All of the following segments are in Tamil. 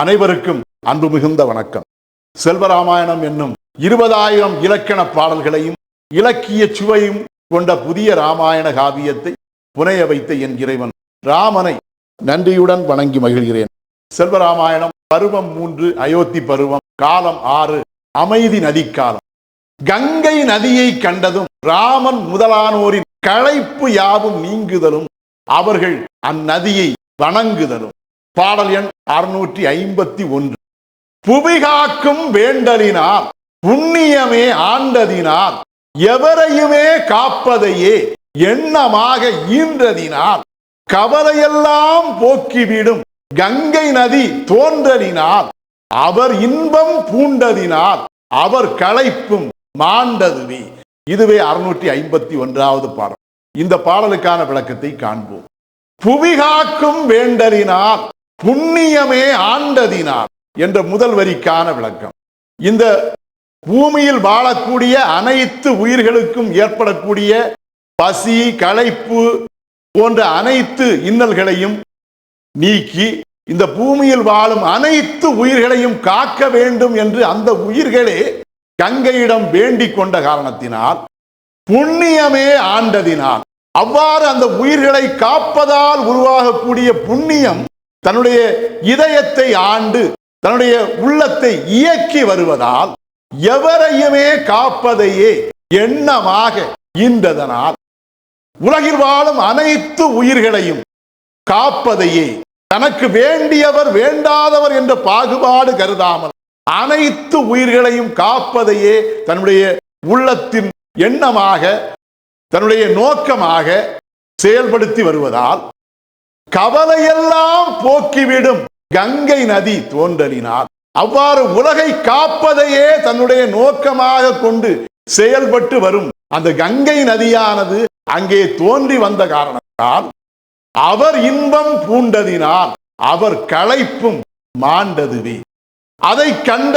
அனைவருக்கும் அன்பு மிகுந்த வணக்கம். செல்வராமாயணம் என்னும் இருபதாயிரம் இலக்கண பாடல்களையும் இலக்கிய சுவையும் கொண்ட புதிய ராமாயண காவியத்தை புனைய வைத்த என் இறைவன் ராமனை நன்றியுடன் வணங்கி மகிழ்கிறேன். செல்வராமாயணம் பருவம் மூன்று அயோத்தி பருவம் காலம் ஆறு அமைதி நதிக்காலம். கங்கை நதியை கண்டதும் ராமன் முதலானோரின் களைப்பு யாவும் நீங்குதலும் அவர்கள் அந்நதியை வணங்குதலும். பாடல் எண் அறுநூற்றி ஐம்பத்தி ஒன்று. புவிகாக்கும் வேண்டலினார் புண்ணியமே ஆண்டதினால் எவரையுமே காப்பதையே எண்ணமாக ஈன்றதினால் கவலையெல்லாம் போக்கிவிடும் கங்கை நதி தோன்றலினால் அவர் இன்பம் பூண்டதினால் அவர் களைப்பும் மாண்டதுவே இதுவே அறுநூற்றி ஐம்பத்தி ஒன்றாவது பாடல். இந்த பாடலுக்கான விளக்கத்தை காண்போம். புவிகாக்கும் வேண்டலினார் புண்ணியமே ஆண்டதினால் என்ற முதல் வரிக்கான விளக்கம். இந்த பூமியில் வாழக்கூடிய அனைத்து உயிர்களுக்கும் ஏற்படக்கூடிய பசி களைப்பு போன்ற அனைத்து இன்னல்களையும் நீக்கி இந்த பூமியில் வாழும் அனைத்து உயிர்களையும் காக்க வேண்டும் என்று அந்த உயிர்களே கங்கையிடம் வேண்டிக் கொண்ட காரணத்தினால் புண்ணியமே ஆண்டதினால் அவ்வாறு அந்த உயிர்களை காப்பதால் உருவாகக்கூடிய புண்ணியம் தன்னுடைய இதயத்தை ஆண்டு தன்னுடைய உள்ளத்தை இயக்கி வருவதால் எவரையுமே காப்பதையே எண்ணமாக ஈன்றதனால் உலகில் வாழும் அனைத்து உயிர்களையும் காப்பதையே தனக்கு வேண்டியவர் வேண்டாதவர் என்ற பாகுபாடு கருதாமல் அனைத்து உயிர்களையும் காப்பதையே தன்னுடைய உள்ளத்தின் எண்ணமாக தன்னுடைய நோக்கமாக செயல்படுத்தி வருவதால் கவலையெல்லாம் போக்கிவிடும். கங்கை நதி தோன்றலினால் அவ்வாறு உலகை காப்பதையே தன்னுடைய நோக்கமாக கொண்டு செயல்பட்டு வரும். அந்த கங்கை நதியானது அங்கே தோன்றி வந்த காரணத்தால் அவர் இன்பம் பூண்டதினால் அவர் களைப்பும் மாண்டதுவே. அதை கண்ட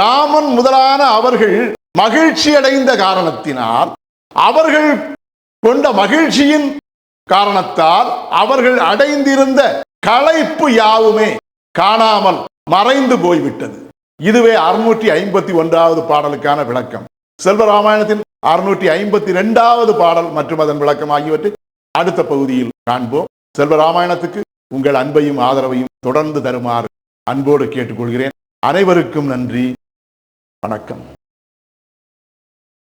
ராமன் முதலான அவர்கள் மகிழ்ச்சி அடைந்த காரணத்தினால் அவர்கள் கொண்ட மகிழ்ச்சியின் காரணத்தால் அவர்கள் அடைந்திருந்த களைப்பு யாவுமே காணாமல் மறைந்து போய்விட்டது. இதுவே அறுநூற்றி ஐம்பத்தி ஒன்றாவது பாடலுக்கான விளக்கம். செல்வராமாயணத்தின் அறுநூற்றி ஐம்பத்தி ரெண்டாவது பாடல் மற்றும் அதன் விளக்கம் ஆகியவற்றை அடுத்த பகுதியில் காண்போம். செல்வராமாயணத்துக்கு உங்கள் அன்பையும் ஆதரவையும் தொடர்ந்து தருமாறு அன்போடு கேட்டுக்கொள்கிறேன். அனைவருக்கும் நன்றி. வணக்கம்.